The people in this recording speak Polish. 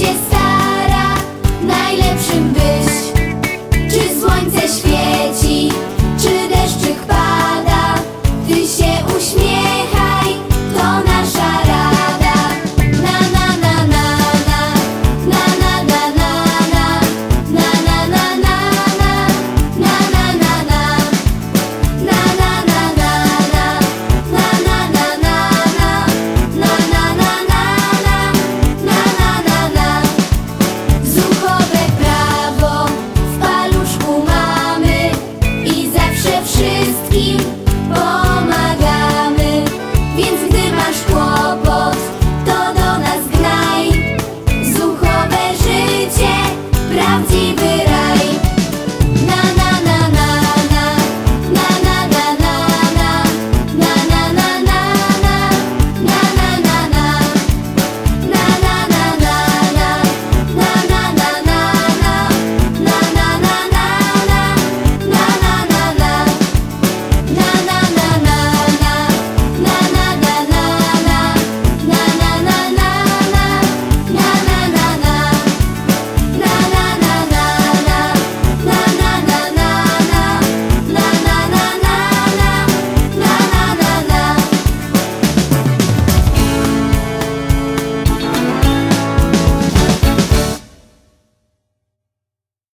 счастье. życzę wszystkim, bo